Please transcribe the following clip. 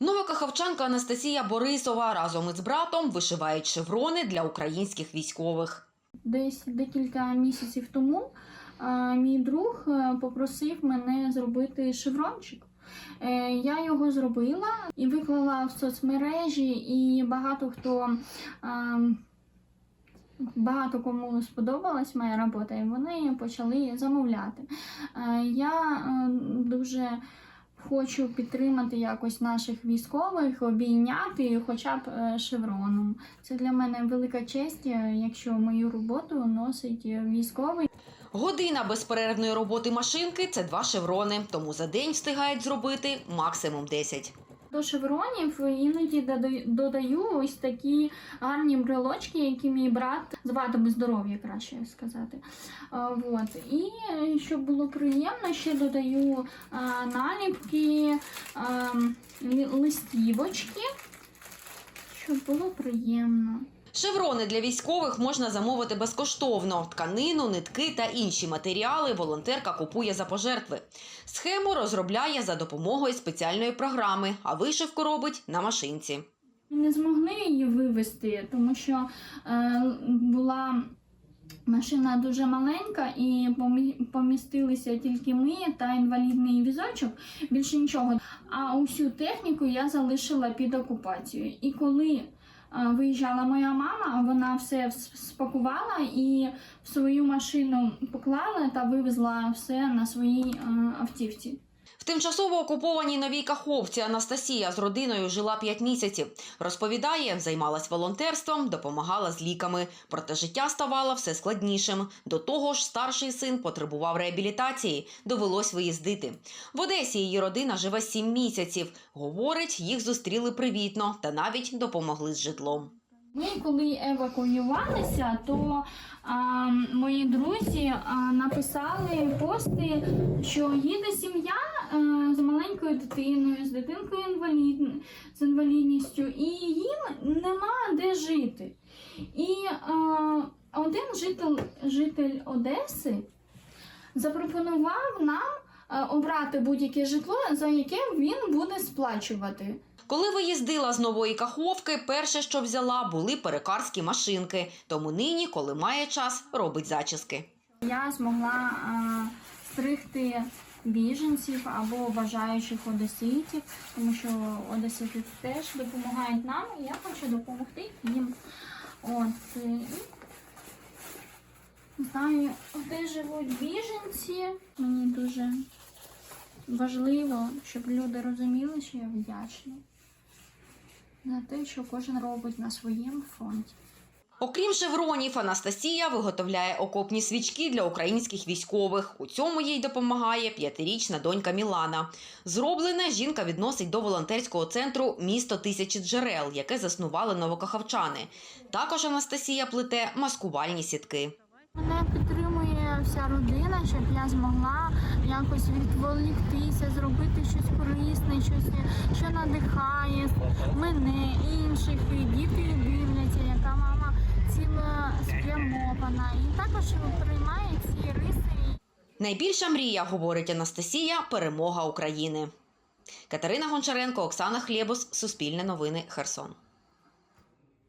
Новокаховчанка Анастасія Борисова разом із братом вишивають шеврони для українських військових. Десь декілька місяців тому мій друг е, попросив мене зробити шеврончик. Е, Я його зробила і виклала в соцмережі, і багато хто. Багато кому сподобалась моя робота, і вони почали замовляти. Е, Я дуже хочу підтримати якось наших військових, обійняти хоча б е, шевроном. Це для мене велика честь, е, якщо мою роботу носить е, військовий. Година безперервної роботи машинки це два шеврони, тому за день встигають зробити максимум 10. До шевронів іноді додаю- ось такі гарні брелочки, які мій брат звати би здоров'я, краще сказати. От. І щоб було приємно, ще додаю наліпки, листівочки, щоб було приємно. Шеврони для військових можна замовити безкоштовно. Тканину, нитки та інші матеріали волонтерка купує за пожертви. Схему розробляє за допомогою спеціальної програми, а вишивку робить на машинці. Не змогли її вивезти, тому що е, була машина дуже маленька і помі- помістилися тільки ми та інвалідний візочок, більше нічого. А усю техніку я залишила під окупацією. І коли виїжджала моя мама, вона все спакувала і в свою машину поклала та вивезла все на своїй автівці. Тимчасово окупованій новій Каховці Анастасія з родиною жила 5 місяців. Розповідає, займалась волонтерством, допомагала з ліками. Проте життя ставало все складнішим. До того ж, старший син потребував реабілітації, довелось виїздити. В Одесі її родина живе 7 місяців. Говорить, їх зустріли привітно та навіть допомогли з житлом. Ми коли евакуювалися, то а, мої друзі а, написали пости, що їде сім'я а, з маленькою дитиною, з дитинкою інвалід... з інвалідністю, і їм нема де жити. І а, один житель, житель Одеси запропонував нам обрати будь-яке житло, за яке він буде сплачувати. Коли виїздила з нової Каховки, перше, що взяла, були перекарські машинки. Тому нині, коли має час, робить зачіски. Я змогла а, стригти біженців або бажаючих одеситів, тому що одесити теж допомагають нам, і я хочу допомогти їм. От, е, знаю, де живуть біженці. Мені дуже важливо, щоб люди розуміли, що я вдячна за те, що кожен робить на своєму фронті. Окрім шевронів, Анастасія виготовляє окопні свічки для українських військових. У цьому їй допомагає п'ятирічна донька Мілана. Зроблене жінка відносить до волонтерського центру Місто тисячі джерел, яке заснували новокахавчани. Також Анастасія плете маскувальні сітки. Мене підтримує вся родина, щоб я змогла якось відволіктися, зробити щось корисне, щось, що надихає мене, інших. І діти дивляться, яка мама цілеспрямована. І також приймає ці риси. Найбільша мрія, говорить Анастасія, перемога України. Катерина Гончаренко, Оксана Хлєбус, Суспільне новини, Херсон.